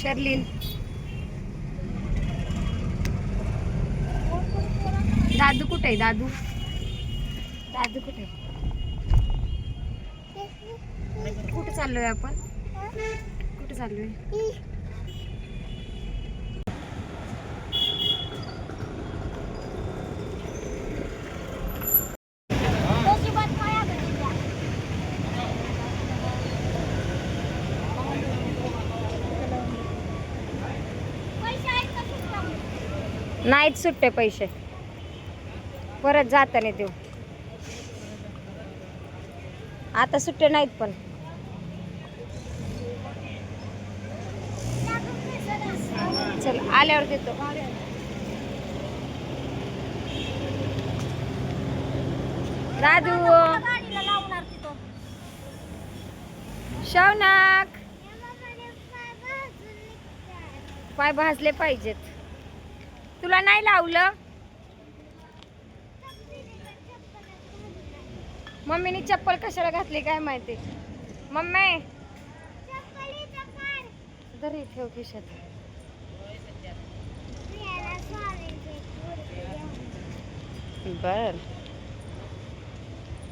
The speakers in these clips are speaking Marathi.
शर्लिन. दादू कुठे आहे दादू? दादू कुठे आहे? कुठे चाललोय आपण? कुठे चाललोय? नाहीत सुट्टे पैसे. परत जाताना देऊ. आता सुट्टे नाहीत पण. चल आल्यावर देतो. दादू शवनाक पाय भाजले पाहिजेत. तुला नाही लावलं? मम्मीने चप्पल कशाला घातली काय माहिती? मम्मी! घरी ठेव खिशात. बर.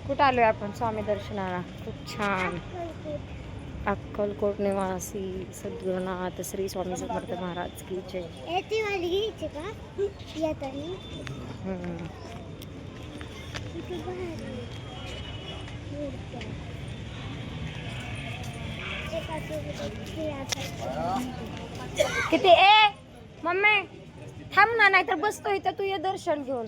कुठं आलोय आपण? स्वामी दर्शनाला. खूप छान. अक्कलकोट निवासी सद्गुरुनाथ श्री स्वामी समर्थ महाराज की जय. किती? ए मम्मी थांब ना नाहीतर बसतो इथं तू ये दर्शन घेऊन.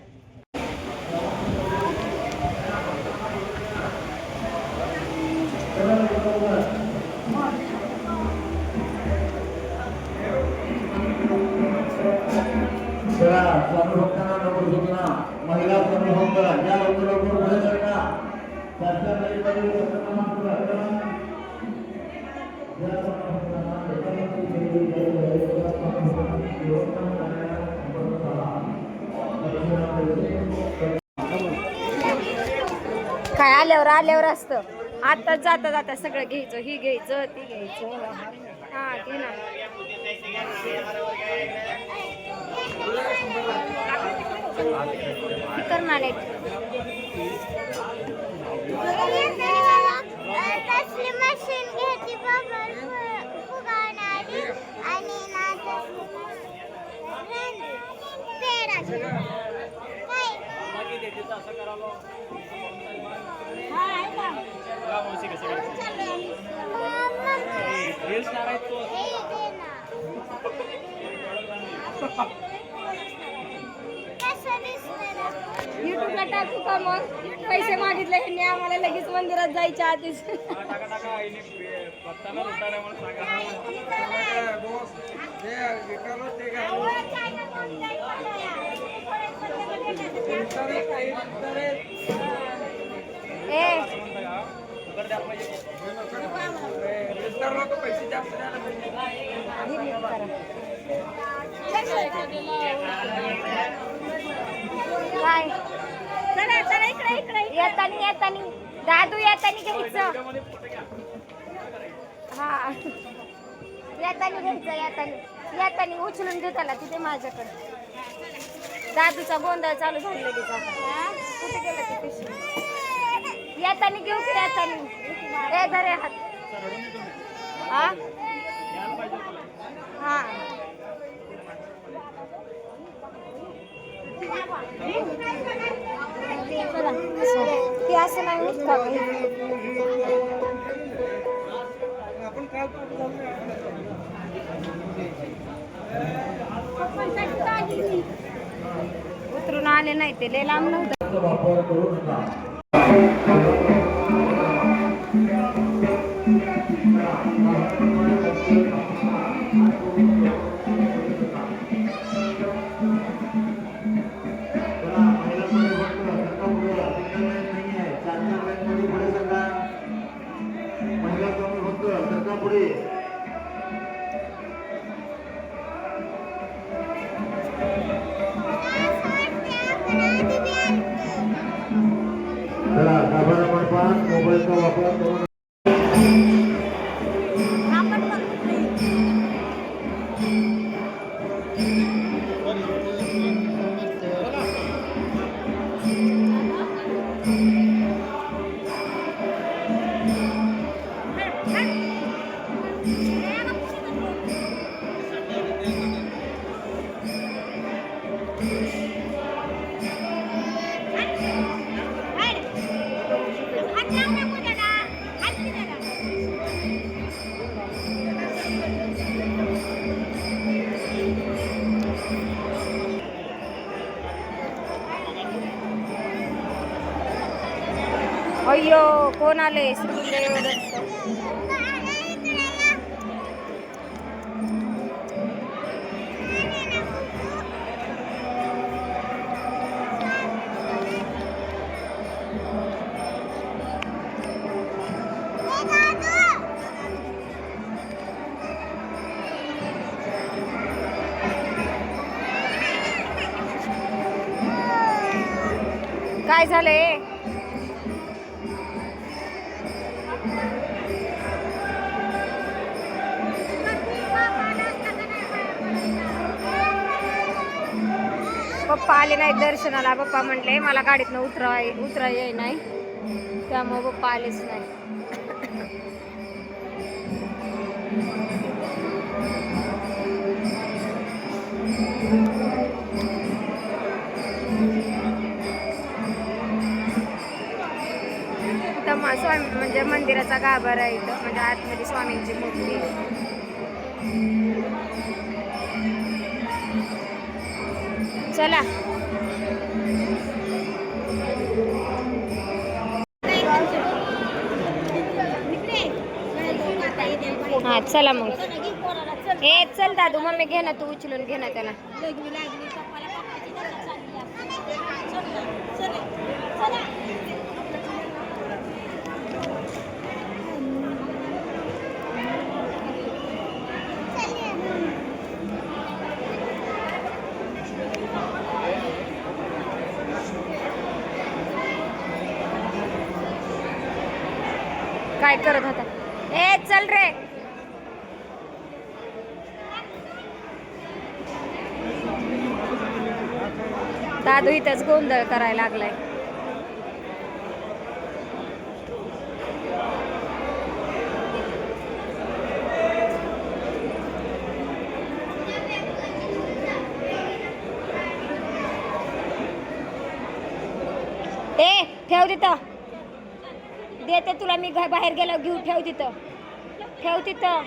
काय आल्यावर आल्यावर असतं. आता जाता जाता सगळं घ्यायचं ही घ्यायचं ती घ्यायचं. हा घे ना. ती कर ना युट्यूबला टाकू का मग पैसे मागितले ह्यांनी आम्हाला लगेच मंदिरात जायच्या आधीच ए ही नीट करा. काय येतानी येतानी दादू येतानी घ्यायचं हा येतानी घ्यायचं येतानी येतानी उचलून दे तिथे माझ्याकडे दादूचा गोंधळ चालू झाला तिचा कुठे गेला ते पिशवी? येतानी घेऊ की येतानी? ए धरे हात. हा? हा. ती असं नाही होत का? करतो उतरून आले नाही ते लय लांब नव्हतं. वापर 三分半。我离终点还有一米多。好了。快快。哎，怎么这么慢？अय्यो कोण आले श्रीदेव दत्त. काय झालंय पप्पा आले नाही दर्शनाला. पप्पा म्हटले मला गाडीतनं उतराय उतरा येई नाही. त्यामुळे पप्पा आलेच नाही. मा- स्वामी म्हणजे मंदिराचा गाभार आहे इथं. म्हणजे आतमध्ये स्वामींची मूर्ती आहे. चला. हा चला मग. ए चल दादू मम्मी घे ना तू उचलून घे ना त्याला. लागली काय करत होता? ए चल रे. दादू इथंच गोंधळ करायला लागलाय. ए ठेव तिथं. देते तुला मी घर बाहेर गेलो घेऊ ठेव तिथं. ठेव तिथं.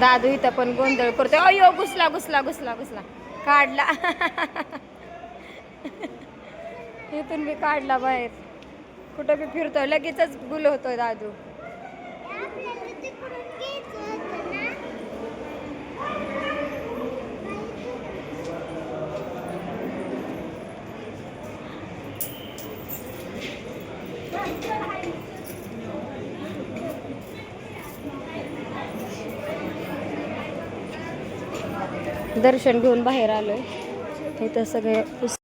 दादू इथं पण गोंधळ करतोय. अयो घुसला घुसला घुसला घुसला. काढला. इथून मी काढला बाहेर. कुठं बी फिरतोय लगेचच गुल होतोय दादू. दर्शन घेऊन बाहेर आलोय. इथं सगळे पुस